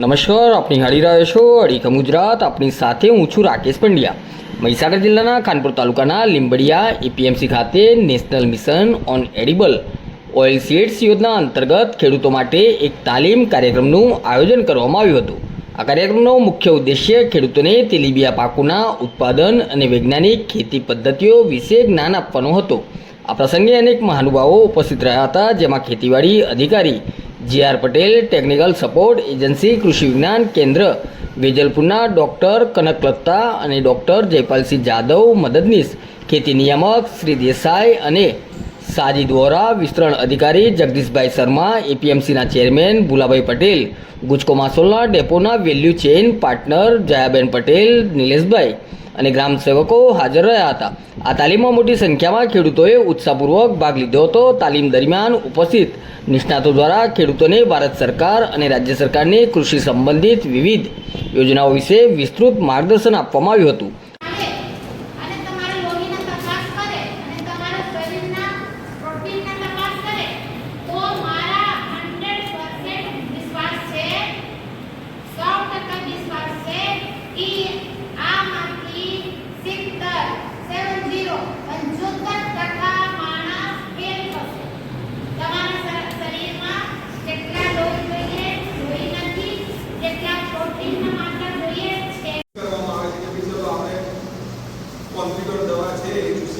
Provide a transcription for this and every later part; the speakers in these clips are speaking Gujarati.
નમસ્કાર, આપની હળી રહ્યો છો અડીખમ ગુજરાત આપની સાથે હું છું રાકેશ પંડ્યા. મહીસાગર જિલ્લાના ખાનપુર તાલુકાના લીંબડિયા એપીએમસી ખાતે national mission on edible oil seeds યોજના અંતર્ગત ખેડૂતો માટે એક તાલીમ કાર્યક્રમનું આયોજન કરવામાં આવ્યું હતું. આ કાર્યક્રમનો મુખ્ય ઉદ્દેશ્ય ખેડૂતોને તેલીબિયા પાકોના ઉત્પાદન અને વૈજ્ઞાનિક ખેતી પદ્ધતિઓ વિશે જ્ઞાન આપવાનો હતો. આ પ્રસંગે અનેક મહાનુભાવો ઉપસ્થિત રહ્યા હતા, જેમાં ખેતીવાડી અધિકારી J R Patel technical support agency કૃષિ વિજ્ઞાન કેન્દ્ર વેજલપુરના ડૉક્ટર કનકલત્તા અને ડૉક્ટર જયપાલસિંહ જાદવ, મદદનીશ, ખેતી નિયામક શ્રી દેસાઈ અને સાજીદ વોરા વિસ્તરણ અધિકારી જગદીશભાઈ શર્મા, એપીએમસીના ચેરમેન ભુલાભાઈ પટેલ ગુજકો માસોલના ડેપોના value chain partner Jayaben Patel, Nileshbhai અને ગ્રામ સેવકો હાજર રહ્યા હતા. આ તાલીમમાં મોટી સંખ્યામાં ખેડૂતોએ ઉત્સાહપૂર્વક ભાગ લીધો હતો. તાલીમ દરમિયાન ઉપસ્થિત નિષ્ણાતો દ્વારા ખેડૂતોને ભારત સરકાર અને રાજ્ય સરકારની કૃષિ સંબંધિત વિવિધ યોજનાઓ વિશે વિસ્તૃત માર્ગદર્શન આપવામાં આવ્યું હતું.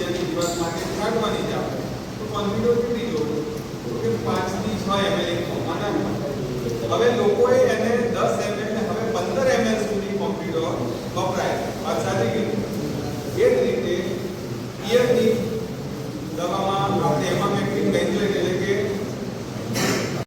છે એ ચૂસિયાની જીવાત માટે કાઢવાની જ આપણે તો કોન્ફિડર કેટલી જોવું કે પાંચથી છ એમએલ ફોર્મમાં હવે લોકોએ એને દસ એમએલ ને હવે પંદર એમએલ સુધી કોન્ફિડર વપરાય?